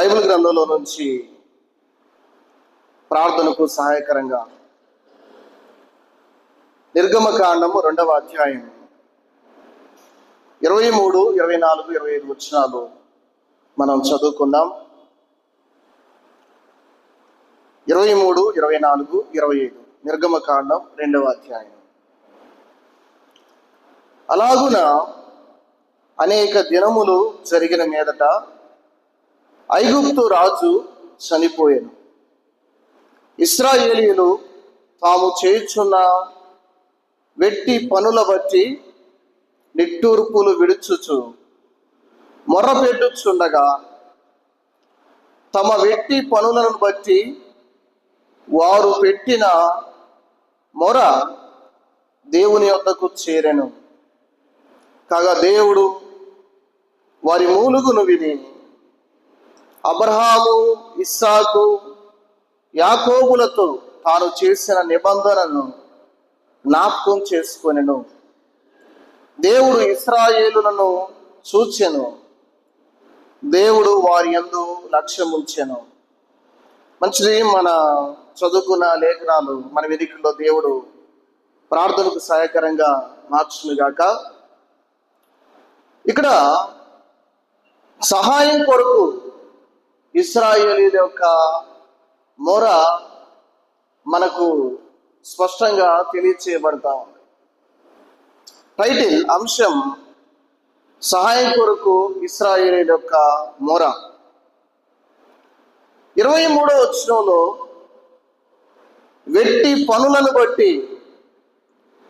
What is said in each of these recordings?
Bible గ్రంథంలో నుంచి ప్రార్థనకు సహాయకరంగా నిర్గమకాండము రెండవ అధ్యాయం. ఇరవై మూడు ఇరవై నాలుగు ఇరవై ఐదు వచనాలు మనం చదువుకుందాం. ఇరవై మూడు ఇరవై నాలుగు ఇరవై ఐదు. నిర్గమకాండం రెండవ అధ్యాయం. అలాగున అనేక దినములు జరిగిన మీదట ఐగుప్తు రాజు చనిపోయాను. ఇస్రాయేలీలు తాము చేయుచున్న వెట్టి పనుల బట్టి నిట్టూర్పులు విడుచుచు మొర్రపెట్టుచుండగా తమ వెట్టి పనులను బట్టి వారు పెట్టిన మొర దేవుని యొద్దకు చేరెను. కాగా దేవుడు వారి మూలుగును విని అబ్రహాము ఇస్సాకు యాకోబులతో తాను చేసిన నిబంధనను జ్ఞాపకం చేసుకొనెను. దేవుడు ఇస్రాయేలులను చూచెను. దేవుడు వారి ఎందు లక్ష్యముంచెను మంచిది మన చదువుకున్న లేఖనాలు మన వెదికల్లో దేవుడు ప్రార్థనకు సహాయకరంగా మార్చునుగాక ఇక్కడ సహాయం కొరకు ఇస్రాయేలీల యొక్క మొర మనకు స్పష్టంగా తెలియచేయబడతా ఉంది. టైటిల్ అంశం సహాయం కొరకు ఇస్రాయేలీల యొక్క మొర. ఇరవై మూడో వచ్చినంలో వెట్టి పనులను బట్టి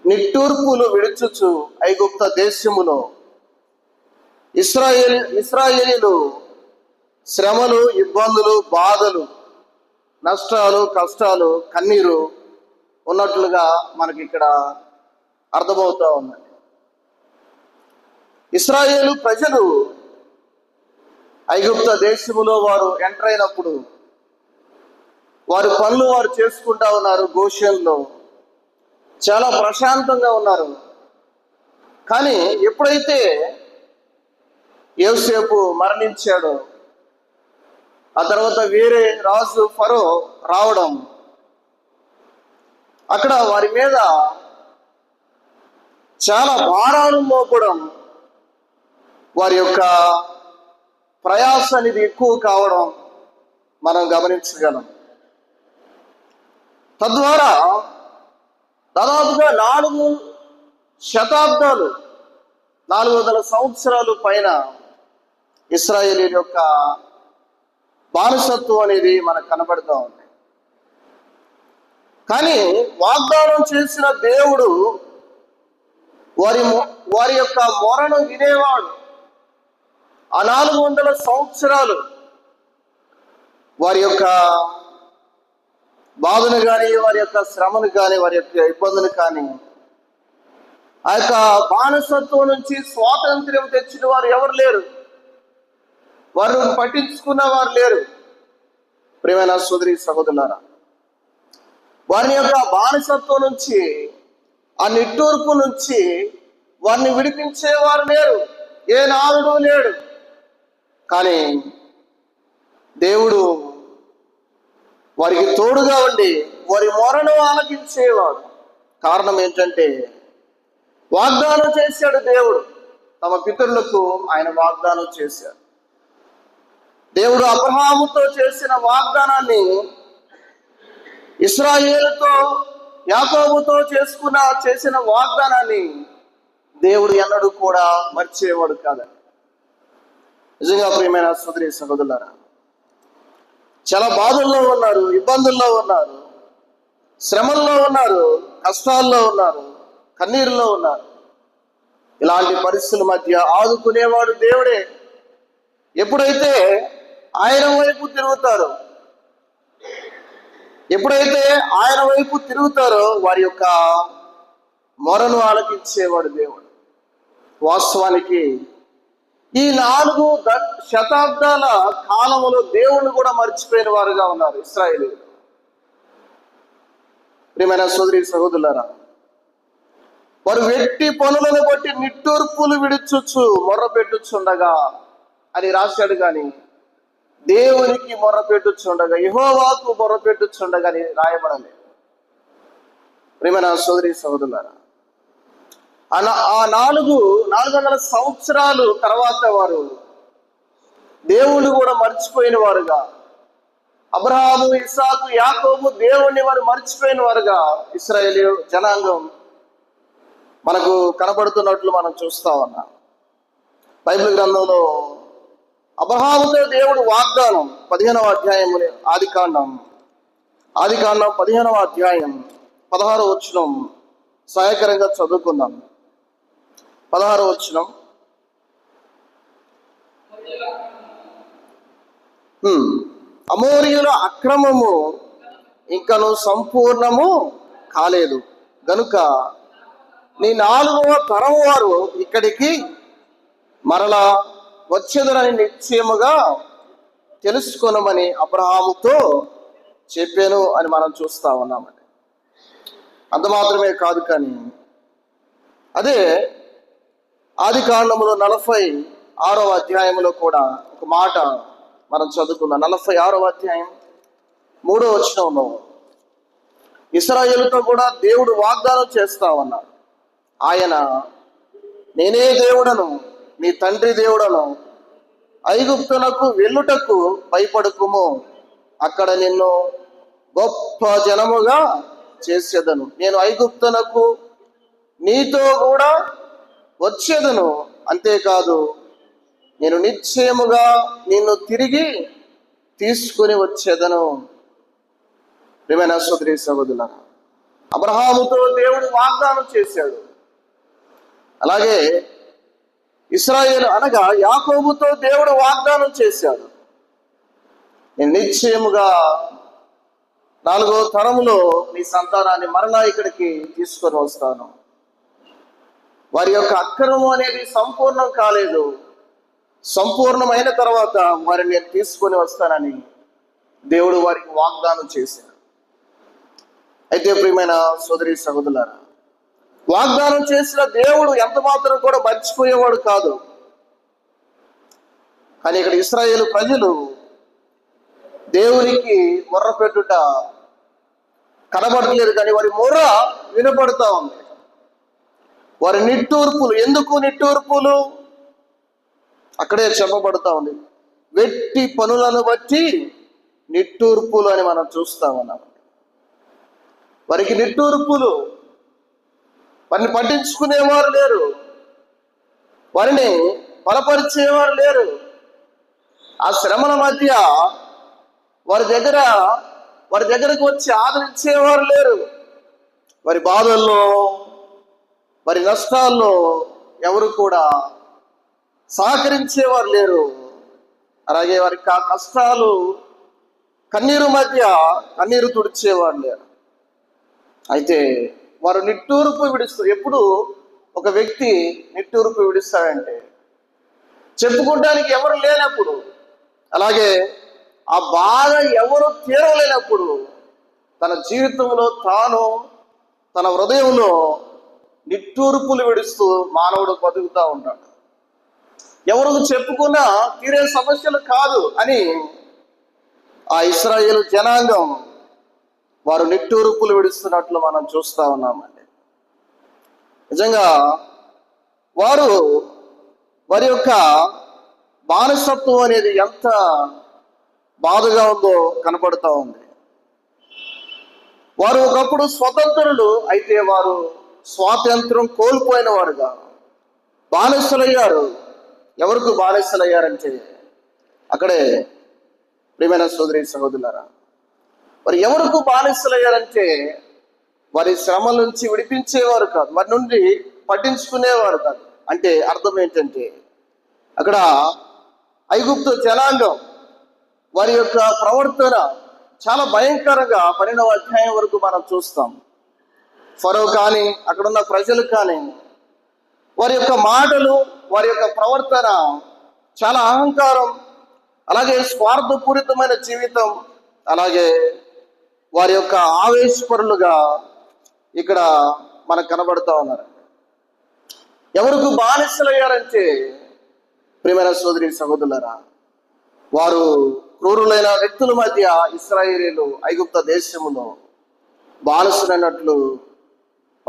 నిట్టూర్పులు విడుచుచు ఐగుప్త దేశములో ఇస్రాయేల్ ఇస్రాయేలీలు శ్రమలు ఇబ్బందులు బాధలు నష్టాలు కష్టాలు కన్నీరు ఉన్నట్లుగా మనకి ఇక్కడ అర్థమవుతూ ఉన్నాయి ఇస్రాయేలు ప్రజలు ఐగుప్త దేశములో వారు ఎంటర్ అయినప్పుడు వారి పనులు వారు చేసుకుంటా ఉన్నారు గోషన్లో. చాలా ప్రశాంతంగా ఉన్నారు. కానీ ఎప్పుడైతే యోసేపు మరణించాడో ఆ తర్వాత వేరే రాజు ఫరో రావడం. అక్కడ వారి మీద చాలా భారాలు మోపడం వారి యొక్క ప్రయాస అనేది ఎక్కువ కావడం మనం గమనించగలం. తద్వారా దాదాపుగా నాలుగు శతాబ్దాలు నాలుగు వందల సంవత్సరాలు పైన ఇస్రాయేలీల యొక్క బానిసత్వం అనేది మనకు కనబడుతూ ఉంది. కానీ వాగ్దానం చేసిన దేవుడు వారి వారి యొక్క మొరను వినేవాడు. ఆ నాలుగు వందల సంవత్సరాలు వారి యొక్క బాధను కానీ వారి యొక్క శ్రమను కానీ వారి యొక్క ఇబ్బందులు కానీ ఆ యొక్క బానిసత్వం నుంచి స్వాతంత్ర్యం తెచ్చిన వారు ఎవరు లేరు? వారు పట్టించుకున్న వారు లేరు. ప్రేమైన సోదరి సహోదరులారా వారి యొక్క బానిసత్వం నుంచి ఆ నిట్టూర్పు నుంచి వారిని విడిపించేవారు లేరు. ఏ నారుడు లేడు. కానీ దేవుడు వారికి తోడుగా ఉండి వారి మొరను ఆలకించేవాడు. కారణం ఏంటంటే వాగ్దానం చేశాడు దేవుడు. తమ పితరులకు ఆయన వాగ్దానం చేశాడు. దేవుడు అబ్రహాముతో చేసిన వాగ్దానాన్ని ఇస్రాయేలుతో యాకోబుతో చేసుకున్న చేసిన వాగ్దానాన్ని దేవుడు ఎన్నడూ కూడా మర్చేవాడు కాదని నిజంగా ప్రియమైన సోదరి సహోదరులారా చాలా బాధల్లో ఉన్నారు ఇబ్బందుల్లో ఉన్నారు శ్రమల్లో ఉన్నారు కష్టాల్లో ఉన్నారు కన్నీరులో ఉన్నారు. ఇలాంటి పరిస్థితుల మధ్య ఆదుకునేవాడు దేవుడే. ఎప్పుడైతే ఆయన వైపు తిరుగుతారు. ఎప్పుడైతే ఆయన వైపు తిరుగుతారో వారి యొక్క మొరను ఆలకించేవాడు దేవుడు. వాస్తవానికి ఈ నాలుగు శతాబ్దాల కాలములో దేవుణ్ణి కూడా మర్చిపోయిన వారుగా ఉన్నారు ఇస్రాయేలీలు. ప్రియమైన సోదరి సహోదరులారా వారు వెట్టి పనులను బట్టి నిట్టూర్పులు విడుచుచు మొర్ర పెట్టుచుండగా అని రాశాడు కానీ దేవునికి మొరపెట్టుచుండగా యహోవాకు మొరపెట్టుచుండగా అని రాయబడలేదు ప్రేమ నా సోదరి సోదరులారా ఆ ఆ నాలుగు నాలుగు వందల సంవత్సరాలు తర్వాత వారు దేవుడు కూడా మర్చిపోయిన వారుగా అబ్రహాము ఇసాకు యాకోబు దేవుణ్ణి వారు మర్చిపోయిన వారుగా ఇస్రాయేల్ జనాంగం మనకు కనబడుతున్నట్లు మనం చూస్తా ఉన్నాం. బైబిల్ గ్రంథంలో అబ్రహాముతో దేవుడు వాగ్దానం పదిహేనవ అధ్యాయం ఆది కాండం. ఆది కాండం పదిహేనవ అధ్యాయం పదహారు వచనం. సహాయకరంగా చదువుకుందాం. పదహారు వచనం. హ్మ్. అమోరియుల అక్రమము ఇంకను సంపూర్ణము కాలేదు. గనుక నీ నాలుగవ తరం వారు ఇక్కడికి మరలా వచ్చేదరని నిశ్చయముగా తెలుసుకొనమని అబ్రహాముతో చెప్పాను అని మనం చూస్తా ఉన్నామండి. అంత మాత్రమే కాదు కానీ అదే ఆది కాండములో నలభై ఆరవ అధ్యాయంలో కూడా ఒక మాట మనం చదువుకున్నాం నలభై ఆరవ అధ్యాయం మూడో వచనంలో ఇస్రాయేల్తో కూడా దేవుడు వాగ్దానం చేస్తా ఉన్నాడు. ఆయన నేనే దేవుడను నీ తండ్రి దేవుడను ఐగుప్తునకు వెళ్ళుటకు భయపడుకుము. అక్కడ నిన్ను గొప్ప జనముగా చేసేదను. నేను ఐగుప్తునకు నీతో కూడా వచ్చేదను. అంతేకాదు నేను నిశ్చయముగా నిన్ను తిరిగి తీసుకుని వచ్చేదను. ప్రేమైన సోదరి సోదరుల అబ్రహాముతో దేవుడు వాగ్దానం చేశాడు. అలాగే ఇస్రాయేల్ అనగా యాకోబుతో దేవుడు వాగ్దానం చేశాడు. నేను నిశ్చయముగా నాలుగో తరములో నీ సంతానాన్ని మరలా ఇక్కడికి తీసుకొని వస్తాను. వారి యొక్క అక్రమం అనేది సంపూర్ణం కాలేదు. సంపూర్ణమైన తర్వాత వారిని నేను తీసుకొని వస్తానని దేవుడు వారికి వాగ్దానం చేశాడు. అయితే ప్రియమైన సోదరి సహోదరులారా వాగ్దానం చేసిన దేవుడు ఎంత మాత్రం కూడా మర్చిపోయేవాడు కాదు. కానీ ఇక్కడ ఇస్రాయేల్ ప్రజలు దేవునికి మొర్ర పెట్టుట కనబడలేదు కానీ వారి మొర్ర వినపడతా ఉంది. వారి నిట్టూర్పులు ఎందుకు నిట్టూర్పులు? అక్కడే చెప్పబడతా ఉంది. వెట్టి పనులను బట్టి నిట్టూర్పులు అని మనం చూస్తామన్నమాట. వారికి నిట్టూర్పులు వారిని పట్టించుకునేవారు లేరు. వారిని బలపరిచేవారు లేరు. ఆ శ్రమల మధ్య వారి దగ్గర వారి దగ్గరకు వచ్చి ఆదరించేవారు లేరు. వారి బాధల్లో వారి నష్టాల్లో ఎవరు కూడా సహకరించేవారు లేరు. అలాగే వారికి ఆ కష్టాలు కన్నీరు మధ్య కన్నీరు తుడిచేవారు లేరు. అయితే వారు నిట్టూరుపు విడుస్తారు ఎప్పుడు ఒక వ్యక్తి నిట్టూరుపు విడుస్తాడంటే చెప్పుకోవడానికి ఎవరు లేనప్పుడు అలాగే ఆ బాధ ఎవరు తీరలేనప్పుడు తన జీవితంలో తాను తన హృదయంలో నిట్టూర్పులు విడుస్తూ మానవుడు బతుకుతూ ఉంటాడు. ఎవరు చెప్పుకున్నా తీరే సమస్యలు కాదు అని ఆ ఇస్రాయేల్ జనాంగం వారు నిట్టూరుపులు విడుస్తున్నట్లు మనం చూస్తా ఉన్నామండి. నిజంగా వారు వారి యొక్క బానిసత్వం అనేది ఎంత బాధగా ఉందో కనపడుతూ ఉంది. వారు ఒకప్పుడు స్వతంత్రులు అయితే వారు స్వాతంత్రం కోల్పోయిన వారుగా బానిసలయ్యారు. ఎవరికి బానిసలయ్యారంటే అక్కడే ప్రియమైన సోదరి సహోదరులారా మరి ఎవరికి బానిసలయ్యారంటే వారి శ్రమ నుంచి విడిపించేవారు కాదు వారి నుండి పట్టించుకునేవారు కాదు. అంటే అర్థం ఏంటంటే అక్కడ ఐగుప్తు జనాంగం వారి యొక్క ప్రవర్తన చాలా భయంకరంగా పన్నెండవ అధ్యాయం వరకు మనం చూస్తాం. ఫరో కానీ అక్కడున్న ప్రజలు కానీ వారి యొక్క మాటలు వారి యొక్క ప్రవర్తన చాలా అహంకారం అలాగే స్వార్థపూరితమైన జీవితం అలాగే వారి యొక్క ఆవేశపరులుగా ఇక్కడ మనకు కనబడుతూ ఉన్నారు. ఎవరికి బానిసలయ్యారంటే ప్రియమైన సోదరి సహోదరులరా వారు క్రూరులైన వ్యక్తుల మధ్య ఇస్రాయేలీలు ఐగుప్త దేశంలో బానిసలైనట్లు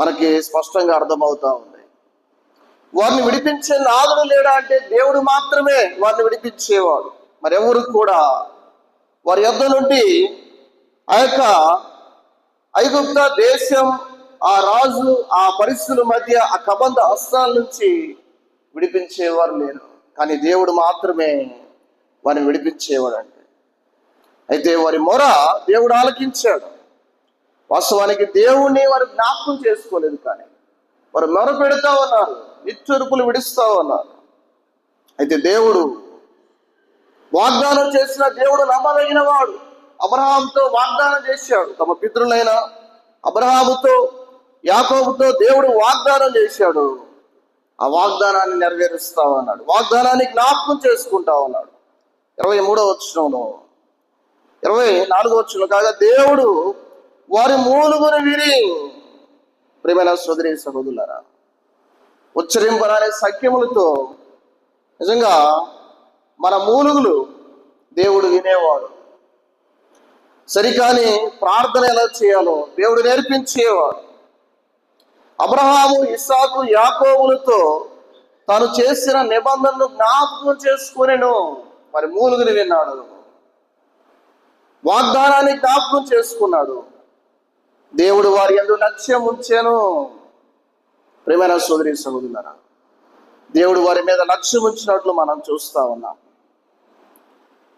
మనకి స్పష్టంగా అర్థమవుతా ఉంది. వారిని విడిపించే నాదుడు లేడా అంటే దేవుడు మాత్రమే వారిని విడిపించేవాడు. మరెవరు కూడా వారి యొద్ధ నుండి ఆ యొక్క ఐగుప్త దేశం ఆ రాజు ఆ పరిస్థితుల మధ్య ఆ కబంధ అస్త్రాల నుంచి విడిపించేవారు లేరు. కానీ దేవుడు మాత్రమే వారిని విడిపించేవాడు అంటే అయితే వారి మొర దేవుడు ఆలకించాడు. వాస్తవానికి దేవుణ్ణి వారు జ్ఞాపకం చేసుకోలేదు కానీ వారు మొర పెడతా ఉన్నారు నిచ్చురుపులు విడుస్తా ఉన్నారు. అయితే దేవుడు వాగ్దానం చేసిన దేవుడు నమ్మదగిన వాడు అబ్రహాంతో వాగ్దానం చేశాడు. తమ పితృలైన అబ్రహాముతో యాకోబుతో దేవుడు వాగ్దానం చేశాడు. ఆ వాగ్దానాన్ని నెరవేరుస్తావు అన్నాడు. వాగ్దానాన్ని జ్ఞాపకం చేసుకుంటావు అన్నాడు. ఇరవై మూడో వచ్చినంలో ఇరవై నాలుగో వచ్చిన కాగా దేవుడు వారి మూలుగును విని ప్రేమైన సోదరి సహోదరులరా ఉచ్చరింపరాని సఖ్యములతో నిజంగా మన మూలుగులు దేవుడు వినేవాడు. సరికాని ప్రార్థన ఎలా చేయాలో దేవుడు నేర్పించేవాడు అబ్రహాము ఇసాకు యాకోబులతో తాను చేసిన నిబంధనలు జ్ఞాపకం చేసుకునేను. మరి మూలుగుని విన్నాడు. వాగ్దానాన్ని జ్ఞాపకం చేసుకున్నాడు. దేవుడు వారి ఎందు లక్ష్యం ఉంచాను. ప్రేమైన సోదరి సహోదరులారా దేవుడు వారి మీద లక్ష్యం ఉంచినట్లు మనం చూస్తా ఉన్నాం.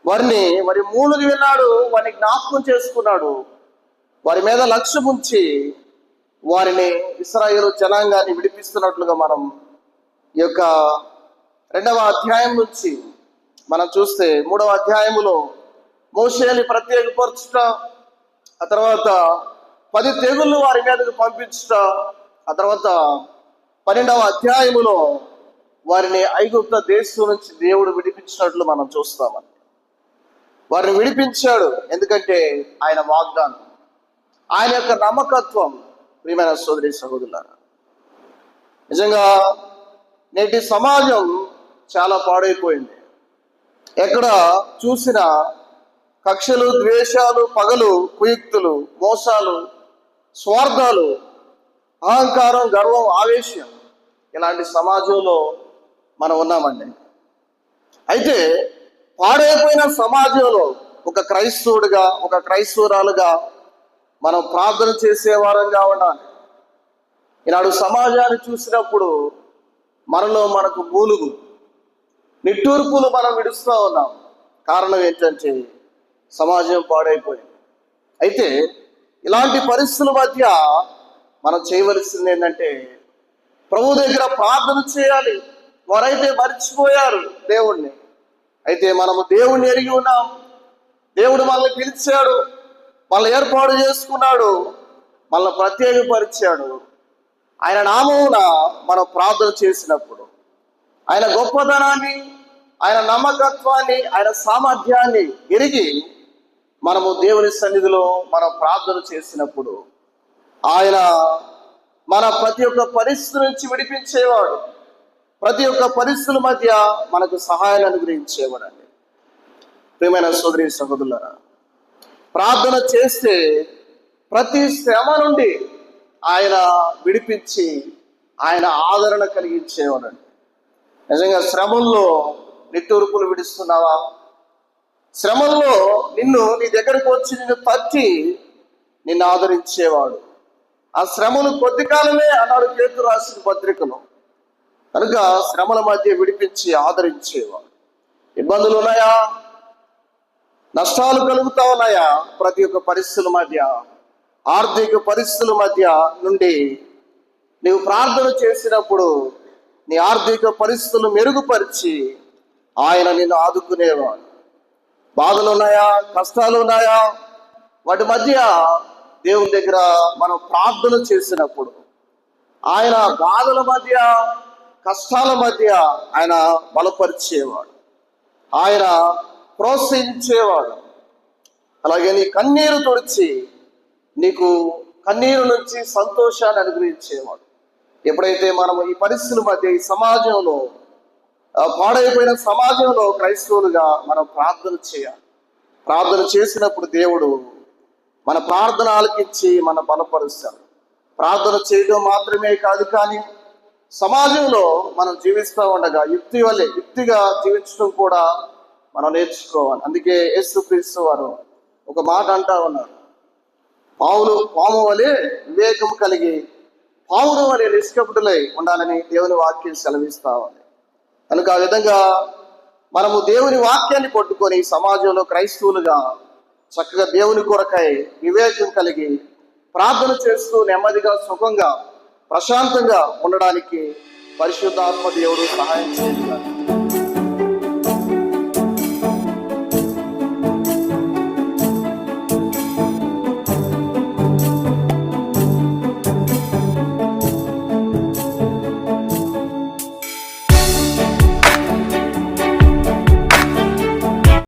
వారిని వారి మూలుగు విన్నాడు వారిని జ్ఞాపకం చేసుకున్నాడు. వారి మీద లక్ష్యం ఉంచి వారిని ఇస్రాయేలు జనాంగాన్ని విడిపిస్తున్నట్లుగా మనం ఈ యొక్క రెండవ అధ్యాయం నుంచి మనం చూస్తే మూడవ అధ్యాయములో మోషేని ప్రత్యేకపరచుట ఆ తర్వాత పది తెగుళ్ళు వారి మీదకు పంపించుట ఆ తర్వాత పన్నెండవ అధ్యాయములో వారిని ఐగుప్త దేశం నుంచి దేవుడు విడిపించినట్లు మనం చూస్తామని వారిని విడిపించాడు. ఎందుకంటే ఆయన వాగ్దానం. ఆయన యొక్క నమ్మకత్వం ప్రియమైన సోదరి సహోదరులారా నిజంగా నేటి సమాజం చాలా పాడైపోయింది. ఎక్కడ చూసినా కక్షలు ద్వేషాలు పగలు కుయుక్తులు మోసాలు స్వార్థాలు అహంకారం గర్వం ఆవేశం ఇలాంటి సమాజంలో మనం ఉన్నామండి. అయితే పాడైపోయిన సమాజంలో ఒక క్రైస్తవుడిగా ఒక క్రైస్తవురాలుగా మనం ప్రార్థన చేసేవారంగా ఉండాలి ఈనాడు సమాజాన్ని చూసినప్పుడు మనలో మనకు మూలుగు నిట్టూర్పులు మనం విడుస్తూ ఉన్నాం. కారణం ఏంటంటే సమాజం పాడైపోయింది. అయితే ఇలాంటి పరిస్థితుల మధ్య మనం చేయవలసింది ఏంటంటే ప్రభు దగ్గర ప్రార్థన చేయాలి. వారైతే మర్చిపోయారు దేవుణ్ణి. అయితే మనము దేవుణ్ణి ఎరిగి ఉన్నాం. దేవుడు మనల్ని పిలిచాడు. మనల్ని ఏర్పాటు చేసుకున్నాడు. మనల్ని ప్రత్యేకపరిచాడు. ఆయన నామమున మనం ప్రార్థన చేసినప్పుడు ఆయన గొప్పతనాన్ని ఆయన నమ్మకత్వాన్ని ఆయన సామర్థ్యాన్ని ఎరిగి మనము దేవుని సన్నిధిలో మనం ప్రార్థన చేసినప్పుడు ఆయన మన ప్రతి ఒక్క పరిస్థితి నుంచి విడిపించేవాడు. ప్రతి ఒక్క పరిస్థితుల మధ్య మనకు సహాయాన్ని అనుగ్రహించేవాడండి ప్రియమైన సోదరి సహోదరులరా ప్రార్థన చేస్తే ప్రతి శ్రమ నుండి ఆయన విడిపించి ఆయన ఆదరణ కలిగించేవాడండి నిజంగా శ్రమంలో నిట్టూర్పులు విడుస్తున్నావా? శ్రమంలో నిన్ను నీ దగ్గరకు వచ్చి నిన్ను తట్టి నిన్ను ఆదరించేవాడు. ఆ శ్రమను కొద్ది కాలమే అన్నాడు పేరు రాసిన పత్రికలో. కనుక శ్రమల మధ్య విడిపించి ఆదరించేవాడు. ఇబ్బందులు ఉన్నాయా? నష్టాలు కలుగుతా ఉన్నాయా? ప్రతి ఒక్క పరిస్థితుల మధ్య ఆర్థిక పరిస్థితుల మధ్య నుండి నీవు ప్రార్థన చేసినప్పుడు నీ ఆర్థిక పరిస్థితులు మెరుగుపరిచి ఆయన నిన్ను ఆదుకునేవాడు. బాధలు ఉన్నాయా? కష్టాలు ఉన్నాయా? వాటి మధ్య దేవుని దగ్గర మనం ప్రార్థన చేసినప్పుడు ఆయన బాధల మధ్య కష్టాల మధ్య ఆయన బలపరిచేవాడు. ఆయన ప్రోత్సహించేవాడు. అలాగే నీ కన్నీరు తుడిచి నీకు కన్నీరు నుంచి సంతోషాన్ని అనుగ్రహించేవాడు. ఎప్పుడైతే మనం ఈ పరిస్థితుల మధ్య ఈ సమాజంలో పాడైపోయిన సమాజంలో క్రైస్తవులుగా మనం ప్రార్థన చేయాలి. ప్రార్థన చేసినప్పుడు దేవుడు మన ప్రార్థన ఆలకించి మన బలపరుస్తాడు. ప్రార్థన చేయడం మాత్రమే కాదు కానీ సమాజంలో మనం జీవిస్తూ ఉండగా యుక్తి వల్లే యుక్తిగా జీవించడం కూడా మనం నేర్చుకోవాలి. అందుకే యేసు క్రీస్తు వారు ఒక మాట అంటా ఉన్నారు. పావులు పాము వలె వివేకం కలిగి పావులు వలె నిష్కపుటులై ఉండాలని దేవుని వాక్యం సెలవిస్తా ఉంది. కనుక ఆ విధంగా మనము దేవుని వాక్యాన్ని పట్టుకొని సమాజంలో క్రైస్తవులుగా చక్కగా దేవుని కొరకై వివేకం కలిగి ప్రార్థన చేస్తూ నెమ్మదిగా సుఖంగా ప్రశాంతంగా ఉండడానికి పరిశుద్ధాత్మ దేవుడు సహాయం చేస్తున్నారు